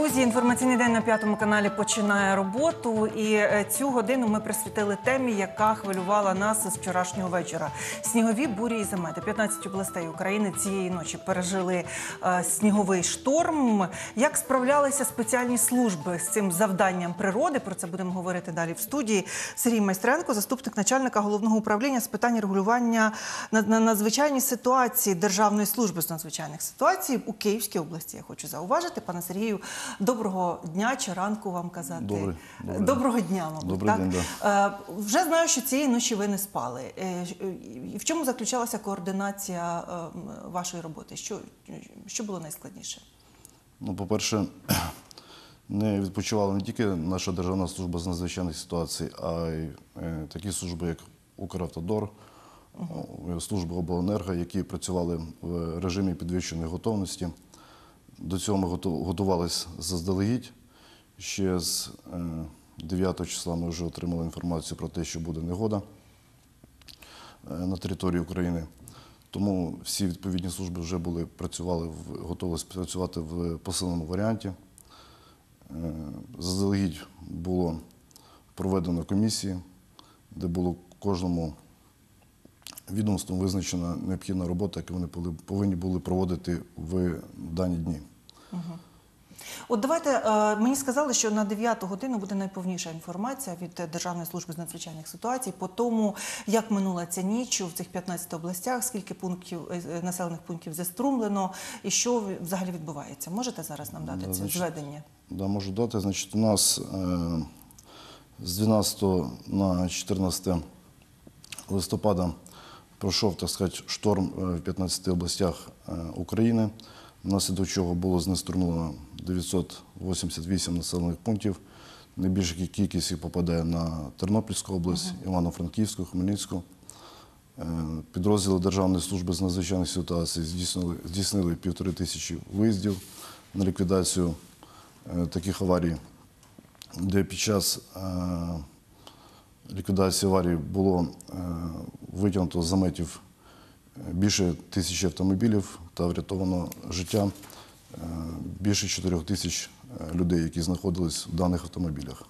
Друзі, інформаційний день на п'ятому каналі починає роботу. І е, цю годину ми присвятили темі, яка хвилювала нас з вчорашнього вечора. Снігові бурі і замети. 15 областей України цієї ночі пережили е, сніговий шторм. Як справлялися спеціальні служби з цим завданням природи? Про це будемо говорити далі в студії. Сергій Майстренко, заступник начальника головного управління з питань регулювання на, на надзвичайні ситуації Державної служби з надзвичайних ситуацій у Київській області. Я хочу зауважити, пане Сергію, доброго дня чи ранку вам казати. Добрий, добрий. Доброго дня, мабуть. Добрий так? день, Е, Вже знаю, що цієї ночі ви не спали. Е, В чому заключалася координація е, вашої роботи? Що, що було найскладніше? Ну, по-перше, не відпочивала не тільки наша Державна служба з надзвичайних ситуацій, а й е, такі служби, як Укравтодор, е, служба обленерго, які працювали в режимі підвищеної готовності. До цього ми готувалися заздалегідь. Ще з е, 9 числа ми вже отримали інформацію про те, що буде негода е, на території України. Тому всі відповідні служби вже були працювали готові працювати в посиленому варіанті. Е, Заздалегідь було проведено комісії, де було кожному відомству визначена необхідна робота, яку вони повинні були проводити в дані дні. От давайте е, мені сказали, що на 9 годину буде найповніша інформація від Державної служби з надзвичайних ситуацій по тому, як минула ця ніч в цих 15 областях, скільки пунктів е, населених пунктів заструмлено, і що взагалі відбувається. Можете зараз нам дати Да, це зведення? Да, можу дати. Значить, у нас е, з 12 на 14 листопада пройшов, так сказати, шторм е, в 15 областях України, внаслідок чого було знеструмлено 988 населених пунктів. Найбільша кількість їх попадає на Тернопільську область, Івано-Франківську, Хмельницьку. Е, Підрозділи Державної служби з надзвичайних ситуацій здійснили, здійснили півтори тисячі виїздів на ліквідацію е, таких аварій, де під час е, ліквідації аварії було витягнуто з заметів більше тисячі автомобілів та врятовано життя е, більше 4 тисяч е, людей, які знаходились в даних автомобілях.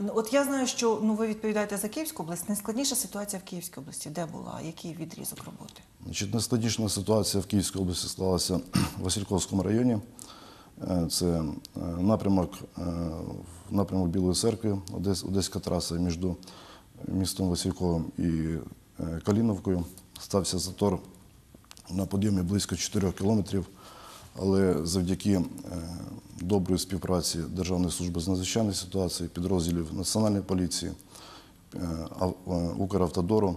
Ну, От я знаю, що ну ви відповідаєте за Київську область. Найскладніша ситуація в Київській області. Де була? Який відрізок роботи? Значить, найскладніша ситуація в Київській області склалася в Васильківському районі. Е, Це напрямок, напрямок Білої церкви, Одес, Одеська траса між містом Васильковим і Каліновкою. Стався затор на подйомі близько 4 кілометрів, але завдяки е, доброї співпраці Державної служби з надзвичайних ситуацій, підрозділів Національної поліції, е, е, Укравтодору,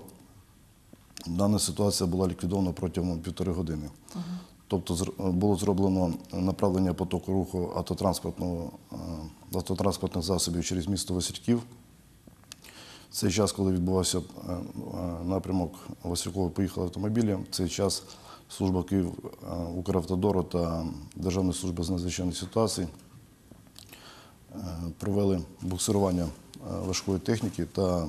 Дана ситуація була ліквідована протягом півтори години. Тобто було зроблено направлення потоку руху автотранспортного, автотранспортних засобів через місто Васильків. Цей час, коли відбувався е, е, напрямок Василькова, поїхали автомобілі. Цей час служба Київ е, Укравтодору та Державна служба з надзвичайних ситуацій провели буксирування важкої техніки та,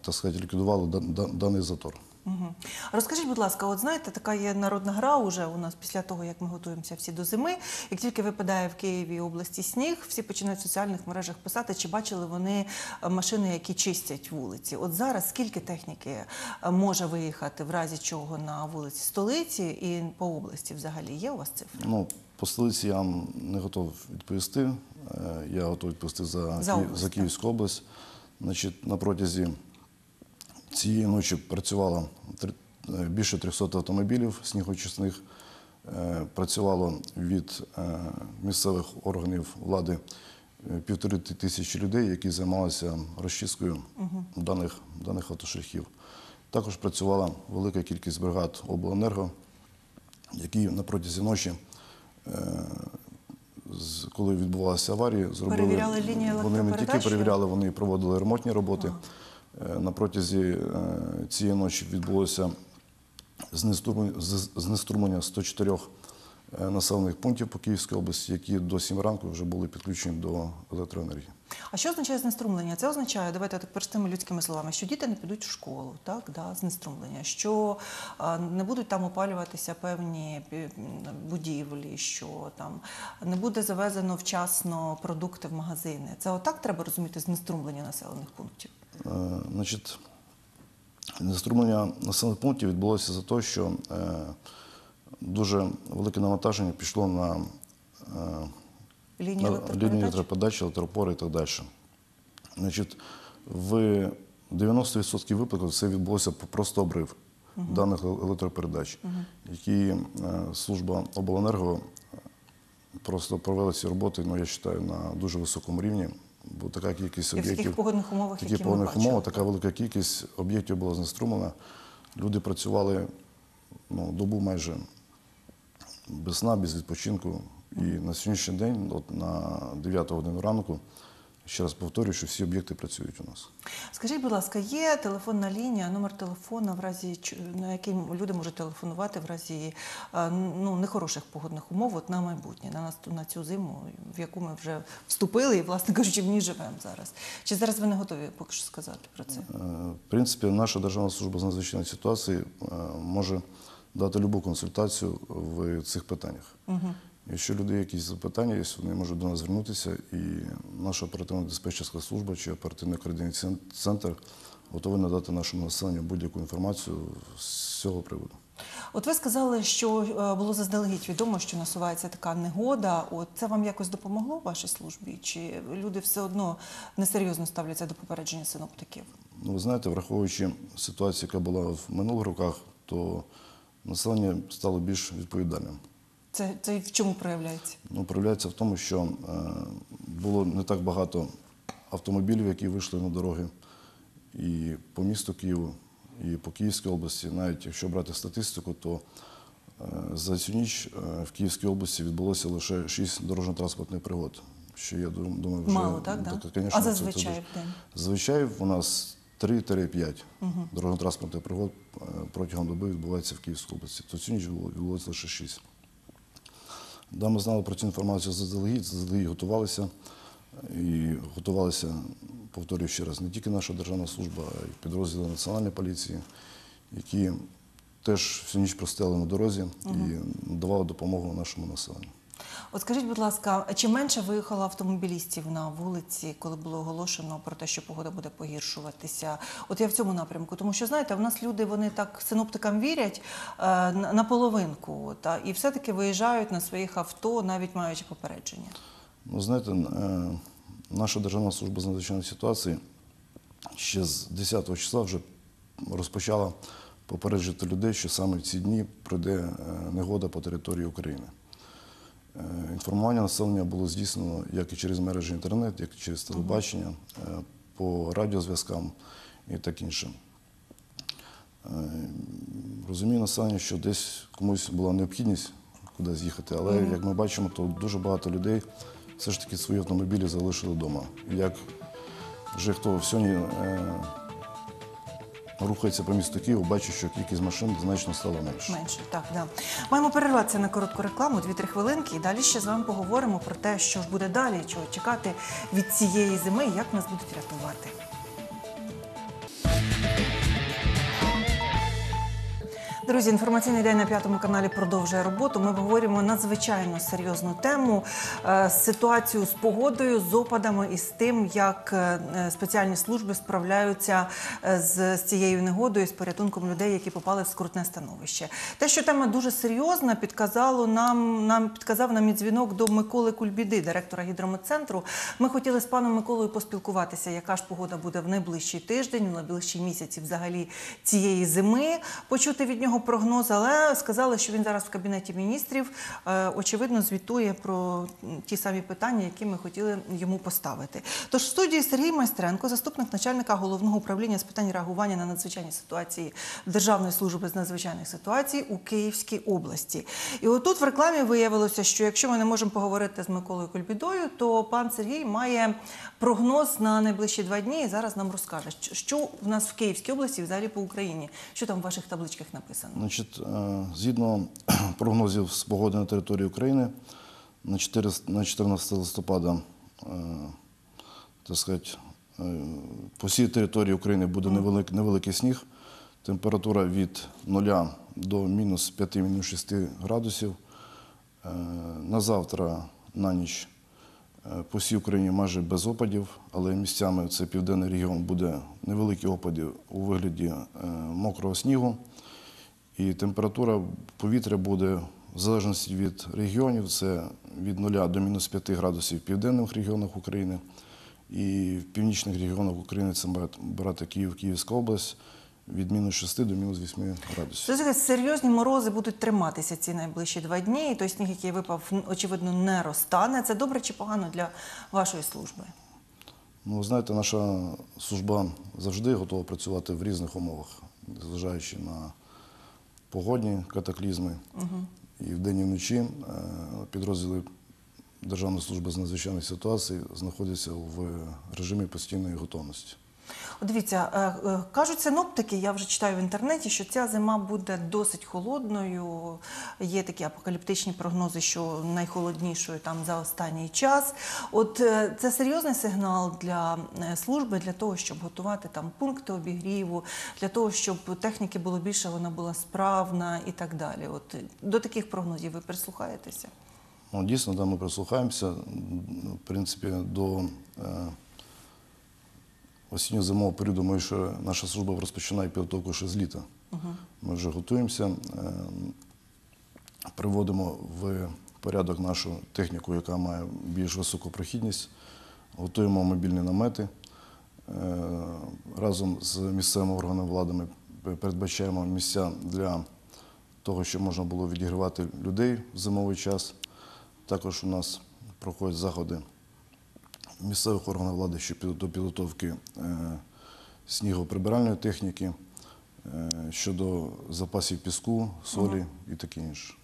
так сказати, ліквідували дан- дан- даний затор. Угу. Розкажіть, будь ласка, от знаєте, така є народна гра уже у нас після того, як ми готуємося всі до зими. Як тільки випадає в Києві області сніг, всі починають в соціальних мережах писати, чи бачили вони е, машини, які чистять вулиці. От зараз скільки техніки е, може виїхати в разі чого на вулиці столиці і по області взагалі? Є у вас цифри? Ну, по столиці я не готов відповісти. Е, Я готовий відповісти за, За область, за. Київську область. Значить, на протязі цієї ночі працювало е, більше 300 автомобілів снігочисних. Е, Працювало від е, місцевих органів влади півтори тисячі людей, які займалися розчисткою даних, даних автошляхів. Також працювала велика кількість бригад обленерго, які на протязі ночі, коли відбувалася аварія, зробили Перевіряли лінії вони не тільки перевіряли, вони проводили ремонтні роботи. Е, На протязі е, цієї ночі відбулося знеструмлення- з- знеструмлення 104 е, населених пунктів по Київській області, які до 7 ранку вже були підключені до електроенергії. А що означає знеструмлення? Це означає, давайте так простими людськими словами, що діти не підуть в школу, так, да, знеструмлення, що не будуть там опалюватися певні будівлі, що там не буде завезено вчасно продукти в магазини. Це отак треба розуміти знеструмлення населених пунктів. Е, Значить, знеструмлення населених пунктів відбулося за те, що е, дуже велике навантаження пішло на, е, лінії електропередачі, електропори і так далі. Значить, в 90% випадків це відбулося просто обрив даних електропередач, які е, служба обленерго е, просто провела ці роботи, ну, я вважаю, на дуже високому рівні. Бо така кількість І таких об'єктів погодних умовах, такі які погодних умовах, така велика кількість об'єктів була знеструмлена. Люди працювали ну, добу майже без сна, без відпочинку. І на сьогоднішній день, от на 9 годину ранку, ще раз повторюю, що всі об'єкти працюють у нас. Скажіть, будь ласка, є телефонна лінія, номер телефона, в разі на який люди можуть телефонувати в разі е, ну, нехороших погодних умов от на майбутнє, на нас на цю зиму, в яку ми вже вступили, і, власне кажучи, в ній живемо зараз. Чи зараз ви не готові поки що сказати про це? Е, В принципі, наша Державна служба з надзвичайних ситуацій е, може дати любу консультацію в цих питаннях. Якщо люди якісь запитання є, вони можуть до нас звернутися, і наша оперативно-диспетчерська служба чи оперативний координаційний центр готовий надати нашому населенню будь-яку інформацію з цього приводу. От ви сказали, що е, було заздалегідь відомо, що насувається така негода. От це вам якось допомогло в вашій службі? Чи люди все одно несерйозно ставляться до попередження синоптиків? Ну, ви знаєте, враховуючи ситуацію, яка була в минулих роках, то населення стало більш відповідальним. Це, це в чому проявляється? Ну, проявляється в тому, що е, було не так багато автомобілів, які вийшли на дороги і по місту Києву, і по Київській області. Навіть якщо брати статистику, то е, за цю ніч е, в Київській області відбулося лише 6 дорожньо-транспортних пригод. Що я думаю, вже Мало, так, да? конечно, А це- це зазвичай дуже- в день? Зазвичай у нас 3-5 дорожньо-транспортних пригод е, протягом доби відбувається в Київській області. То цю ніч було- відбулося лише 6. Да, ми знали про цю інформацію заздалегідь, заздалегідь готувалися. І готувалися, повторюю ще раз, не тільки наша державна служба, а й підрозділи Національної поліції, які теж всю ніч простояли на дорозі і давали допомогу нашому населенню. От скажіть, будь ласка, чи менше виїхало автомобілістів на вулиці, коли було оголошено про те, що погода буде погіршуватися? От я в цьому напрямку, тому що знаєте, в нас люди вони так синоптикам вірять е, на половинку, от, а, і все-таки виїжджають на своїх авто, навіть маючи попередження. Ну, знаєте, е, наша Державна служба з надзвичайних ситуацій ще з 10 числа вже розпочала попереджувати людей, що саме в ці дні пройде е, негода по території України. Е, Інформування населення було здійснено як і через мережі інтернет, як і через телебачення, е, по радіозв'язкам і так інше. Е, Розумію населення, що десь комусь була необхідність кудись їхати, але як ми бачимо, то дуже багато людей все ж таки свої автомобілі залишили вдома. Як вже хто сьогодні рухається по місту Києву, бачу, що кількість машин значно стало менше. Менше, так, да. Маємо перерватися на коротку рекламу, 2-3 хвилинки, і далі ще з вами поговоримо про те, що ж буде далі, чого чекати від цієї зими, як нас будуть рятувати. Друзі, інформаційний день на п'ятому каналі продовжує роботу. Ми обговорюємо надзвичайно серйозну тему е, ситуацію з погодою, з опадами і з тим, як е, спеціальні служби справляються е, з цією негодою, з порятунком людей, які попали в скрутне становище. Те, що тема дуже серйозна, підказало нам, нам підказав нам і дзвінок до Миколи Кульбіди, директора гідрометцентру. Ми хотіли з паном Миколою поспілкуватися, яка ж погода буде в найближчий тиждень, в найближчі місяці взагалі цієї зими. Почути від нього прогноз, але сказали, що він зараз в кабінеті міністрів е, очевидно звітує про ті самі питання, які ми хотіли йому поставити. Тож в студії Сергій Майстренко, заступник начальника головного управління з питань реагування на надзвичайні ситуації Державної служби з надзвичайних ситуацій у Київській області. І отут в рекламі виявилося, що якщо ми не можемо поговорити з Миколою Кольбідою, то пан Сергій має прогноз на найближчі два дні і зараз нам розкаже, що в нас в Київській області, взагалі по Україні, що там в ваших табличках написано. Написано? Значить, е, згідно прогнозів з погоди на території України, на 14 листопада, е, так сказати, е, по всій території України буде невелик, невеликий сніг. Температура від 0 до мінус 5 мінус 6 градусів. На завтра на ніч по всій Україні майже без опадів, але місцями це південний регіон буде невеликі опади у вигляді мокрого снігу. І температура повітря буде в залежності від регіонів, це від 0 до мінус 5 градусів в південних регіонах України. І в північних регіонах України це має брати Київ, Київська область від мінус 6 до мінус 8 градусів. Це серйозні морози будуть триматися ці найближчі два дні, і той сніг, який випав, очевидно, не розтане. Це добре чи погано для вашої служби? Ну, знаєте, наша служба завжди готова працювати в різних умовах, зважаючи на погодні катаклізми. І вдень і вночі е, підрозділи Державної служби з надзвичайних ситуацій знаходяться в режимі постійної готовності. Дивіться, е, е, кажуть синоптики, я вже читаю в інтернеті, що ця зима буде досить холодною. Є такі апокаліптичні прогнози, що найхолоднішою там за останній час. От е, це серйозний сигнал для служби, для того, щоб готувати там пункти обігріву, для того, щоб техніки було більше, вона була справна і так далі. От до таких прогнозів ви прислухаєтеся? Ну, дійсно, да, ми прислухаємося. В принципі, до осінньо-зимового періоду ми ще, наша служба розпочинає підготовку ще з літа. Ми вже готуємося, е, приводимо в порядок нашу техніку, яка має більш високу прохідність, готуємо мобільні намети. Е, Разом з місцевими органами влади ми передбачаємо місця для того, щоб можна було відігрівати людей в зимовий час. Також у нас проходять заходи місцевих органів влади щодо до підготовки е, снігоприбиральної техніки, е, щодо запасів піску, солі і таке інше.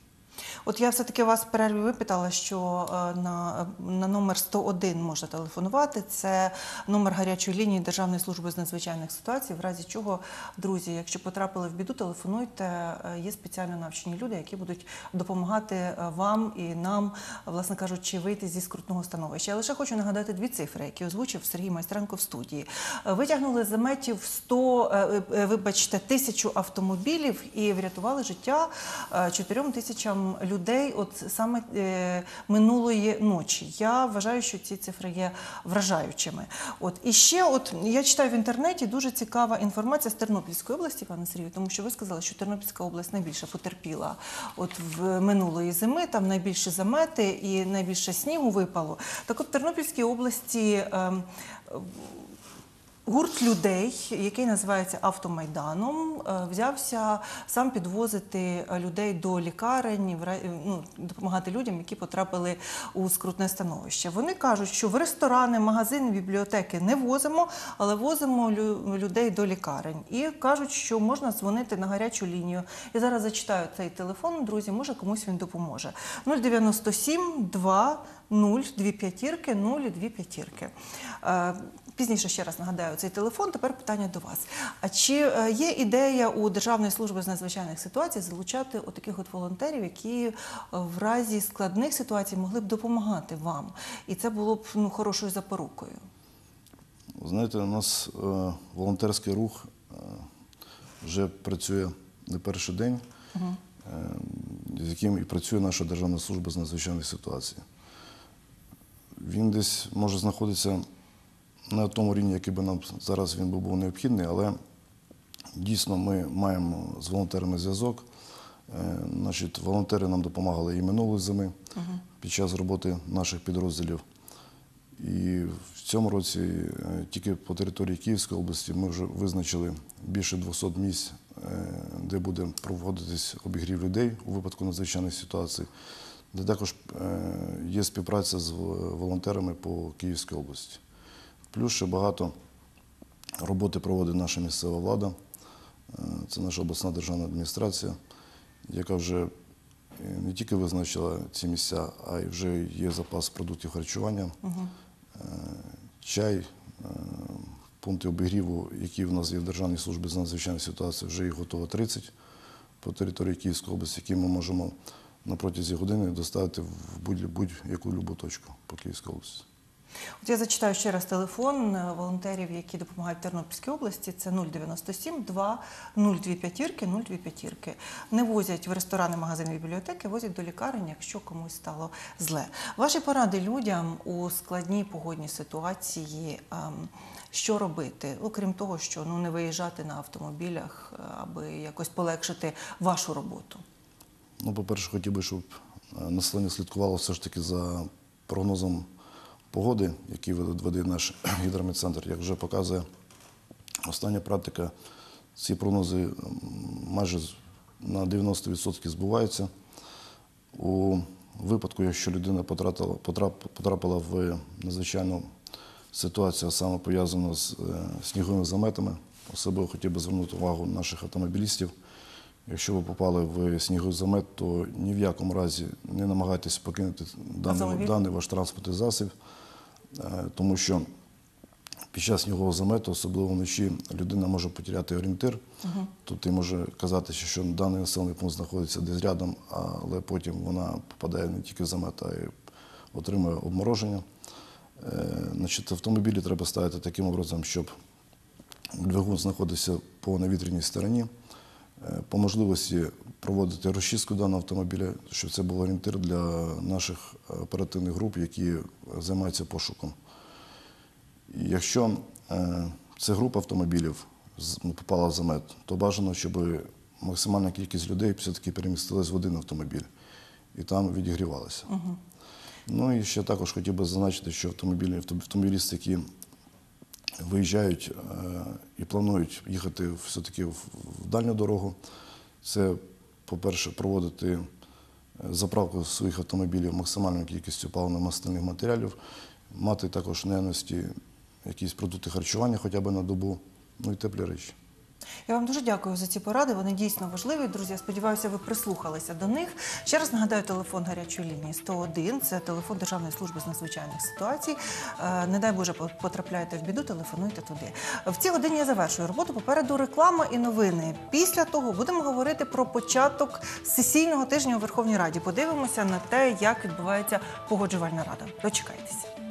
От я все-таки вас в перерві випитала, що е, на, на номер 101 можна телефонувати. Це номер гарячої лінії Державної служби з надзвичайних ситуацій. В разі чого, друзі, якщо потрапили в біду, телефонуйте. Е, Є спеціально навчені люди, які будуть допомагати е, вам і нам, власне кажучи, вийти зі скрутного становища. Я лише хочу нагадати дві цифри, які озвучив Сергій Майстренко в студії. Е, Витягнули з заметів 100, е, е, вибачте, тисячу автомобілів і врятували життя е, чотирьом тисячам людей от саме е, минулої ночі. Я вважаю, що ці цифри є вражаючими. От і ще, от я читаю в інтернеті дуже цікава інформація з Тернопільської області, пане Сергію, тому що ви сказали, що Тернопільська область найбільше потерпіла от в минулої зими. Там найбільше замети і найбільше снігу випало. Так от в Тернопільській області. ем, Гурт людей, який називається Автомайданом, е, взявся сам підвозити е, людей до лікарень, ну, допомагати людям, які потрапили у скрутне становище. Вони кажуть, що в ресторани, магазини, бібліотеки не возимо, але возимо людей до лікарень. І кажуть, що можна дзвонити на гарячу лінію. Я зараз зачитаю цей телефон, друзі, може комусь він допоможе. 097 2 0, 2 п'ятірки, 0 і 2 п'ятірки. Пізніше ще раз нагадаю цей телефон. Тепер питання до вас. А чи е, є ідея у Державної служби з надзвичайних ситуацій залучати отаких от волонтерів, які е, в разі складних ситуацій могли б допомагати вам? І це було б ну, хорошою запорукою. Знаєте, у нас е, волонтерський рух е, вже працює не перший день, е, з яким і працює наша Державна служба з надзвичайних ситуацій. Він десь може знаходитися на тому рівні, який би нам зараз він був необхідний, але дійсно ми маємо з волонтерами зв'язок. Е, Значить, волонтери нам допомагали і минулої зими під час роботи наших підрозділів. І в цьому році е, тільки по території Київської області ми вже визначили більше 200 місць, е, де буде проводитись обігрів людей у випадку надзвичайних ситуацій, де також є співпраця з волонтерами по Київській області. Плюс ще багато роботи проводить наша місцева влада, Е, це наша обласна державна адміністрація, яка вже е, не тільки визначила ці місця, а й вже є запас продуктів харчування, е, чай, пункти обігріву, які в нас є в Державній службі з надзвичайних ситуацій, вже їх готово 30. по території Київської області, які ми можемо на протязі години доставити в будь-яку любу точку по Київській області. От я зачитаю ще раз телефон е, волонтерів, які допомагають Тернопільській області. Це 097 2 02 п'ятірки 02 п'ятірки. Не возять в ресторани, магазини, бібліотеки, возять до лікарень, якщо комусь стало зле. Ваші поради людям у складній погодній ситуації. ем, Що робити, окрім того, що ну не виїжджати на автомобілях, е, аби якось полегшити вашу роботу. Ну, по-перше, хотів би, щоб е, населення слідкувало все ж таки за прогнозом погоди, який веде наш гідрометцентр. Як вже показує остання практика, ці прогнози майже на 90% збуваються. У випадку, якщо людина потрапила в надзвичайну ситуацію, саме пов'язану з е, сніговими заметами, особливо хотів би звернути увагу наших автомобілістів. Якщо ви попали в сніговий замет, то ні в якому разі не намагайтесь покинути даний, даний ваш транспортний засіб, тому що під час снігового замету, особливо вночі, людина може потеряти орієнтир. Тобто і може казати, що даний населений пункт знаходиться десь рядом, але потім вона попадає не тільки в замет, а й отримує обмороження. Е, Значить, автомобілі треба ставити таким образом, щоб двигун знаходився по навітряній стороні. Е, По можливості проводити розчистку даного автомобіля, щоб це був орієнтир для наших оперативних груп, які займаються пошуком. І Якщо е, це група автомобілів ну, попала в замет, то бажано, щоб максимальна кількість людей все-таки перемістилась в один автомобіль і там відігрівалися. Ну і ще також хотів би зазначити, що автомобілі, автомобілісти, які виїжджають е, і планують їхати все-таки в дальню дорогу, це, по-перше, проводити е, заправку своїх автомобілів максимальною кількістю паливно-мастильних матеріалів, мати також наявності якісь продукти харчування хоча б на добу, ну і теплі речі. Я вам дуже дякую за ці поради. Вони дійсно важливі. Друзі, я сподіваюся, ви прислухалися до них. Ще раз нагадаю телефон гарячої лінії 101. Це телефон Державної служби з надзвичайних ситуацій. Е, Не дай Боже, потрапляєте в біду, телефонуйте туди. В цій годині я завершую роботу. Попереду реклама і новини. Після того будемо говорити про початок сесійного тижня у Верховній Раді. Подивимося на те, як відбувається погоджувальна рада. Дочекайтеся.